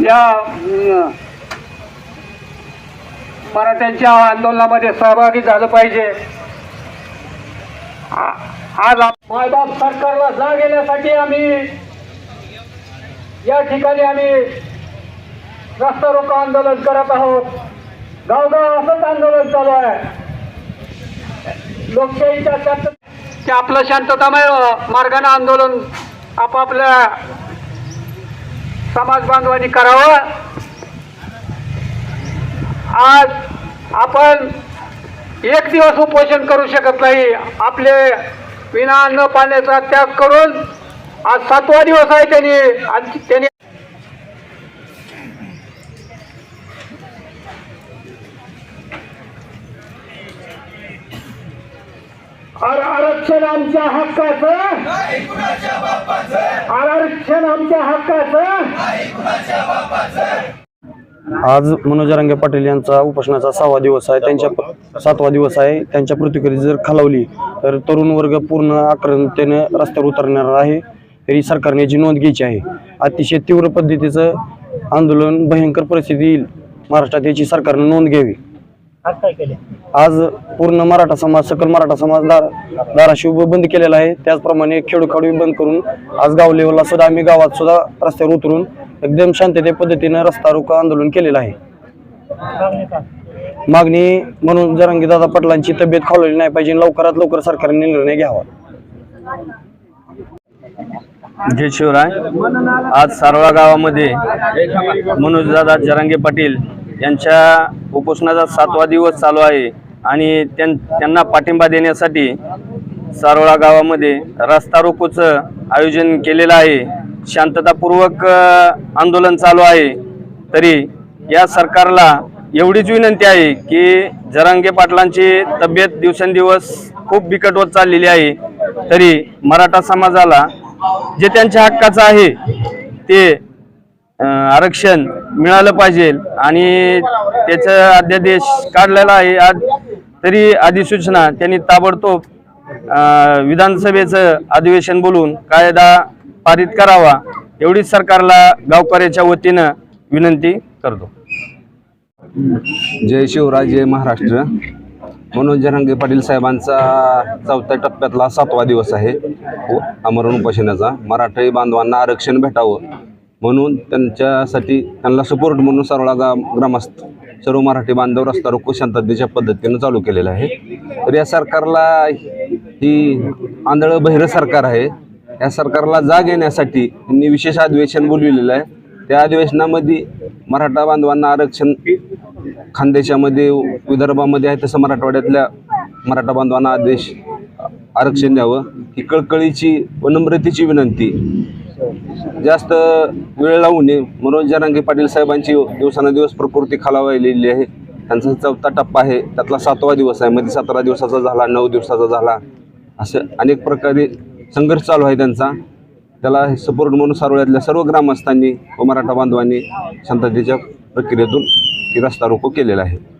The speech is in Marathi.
या मराठ्यांच्या आंदोलनामध्ये सहभागी झालं पाहिजे. आज मायबाप सरकारला जाग येण्यासाठी आम्ही या ठिकाणी आम्ही रस्ता रोको आंदोलन करत आहोत. गावगाव असंच आंदोलन चालू आहे. लोकशाहीच्या ते आपलं शांततामय मार्गाने आंदोलन आपापल्या समाज बांधवांनी करावं. आज आपण एक दिवस उपोषण करू शकत नाही. आपले विना न पाण्याचा त्याग करून आज सातवा दिवस आहे त्यांनी आणि त्यांनी आरक्षण आमच्या हक्काचं? आरक्षण आमच्या हक्काचं? आज मनोज रंगे पाटील यांचा उपोषणाचा सहावा दिवस आहे. त्यांच्या सातवा दिवस आहे. त्यांच्या प्रतिक्रिया जर खालावली तर तरुण वर्ग पूर्ण आक्रमतेने रस्त्यावर उतरणार आहे. तरी सरकारने याची नोंद घ्यायची आहे अतिशय तीव्र पद्धतीचं आंदोलन भयंकर परिस्थिती येईल. महाराष्ट्रात याची सरकारने नोंद घ्यावी. आज पूर्ण मराठा समाज सकल मराठा समाज दार धाराशिव बंद केलेला आहे. त्याचप्रमाणे खेडोखाडू बंद करून आज गाव लेवलला सुद्धा आम्ही गावात सुद्धा रस्त्यावर उतरून एकदम शांतते पद्धतीने रस्ता रोको आंदोलन केलेलं आहे. मागणी म्हणून जरांगी दादा पाटलांची तब्येत खालवली नाही पाहिजे. लवकरात लवकर सरकारने निर्णय घ्यावा. जय शिवराय. आज सारोळा गावामध्ये मनोजदादा जरांगे पाटील यांच्या उपोषणाचा सातवा दिवस चालू आहे आणि त्यां त्यांना पाठिंबा देण्यासाठी सारोळा गावामध्ये रस्ता रोकोचं आयोजन केलेलं आहे. शांततापूर्वक आंदोलन चालू आहे. तरी या सरकारला एवढीच विनंती आहे की जरांगे पाटलांची तब्येत दिवसेंदिवस खूप बिकट होत चाललेली आहे. तरी मराठा समाजाला जे त्यांच्या हक्काचं आहे ते आरक्षण मिळालं पाहिजे आणि त्याचं अध्यादेश काढलेला आहे. आज तरी अधिसूचना त्यांनी ताबडतोब विधानसभेचं अधिवेशन बोलून कायदा पारित करावा एवढीच सरकारला गावकऱ्याच्या वतीनं विनंती करतो. जय शिवराज जय महाराष्ट्र. मनोज जरांगे पाटील साहेबांचा चौथ्या टप्प्यातला सातवा दिवस आहे. अमरण उपोषणाचा. मराठी बांधवांना आरक्षण भेटावं. म्हणून त्यांच्यासाठी त्यांना सपोर्ट म्हणून सारोळा गा ग्रामस्थ सर्व मराठी बांधव रस्ता रोको शांततेच्या पद्धतीनं चालू केलेलं आहे. तर या सरकारला ही आंधळं बहिरं सरकार आहे. या सरकारला जाग येण्यासाठी त्यांनी विशेष अधिवेशन बोलविलेलं आहे. त्या अधिवेशनामध्ये मराठा बांधवांना आरक्षण खानदेशामध्ये विदर्भामध्ये आहे तसं मराठवाड्यातल्या मराठा बांधवांना आदेश आरक्षण द्यावं. ही कळकळीची व नम्रतेची विनंती जास्त वेळ लावू नये. मनोज जरांगे पाटील साहेबांची दिवसानुदिवस प्रकृती खालावलेली आहे. त्यांचा चौथा टप्पा आहे. त्यातला सातवा दिवस आहे. मध्ये सतरा दिवसाचा झाला नऊ दिवसाचा झाला. असं अनेक प्रकारे संघर्ष चालू आहे त्यांचा. त्याला सपोर्ट म्हणून सारोळ्यातल्या सर्व ग्रामस्थांनी व मराठा बांधवांनी संततीच्या प्रक्रियेतून रस्ता रोको केलेला आहे.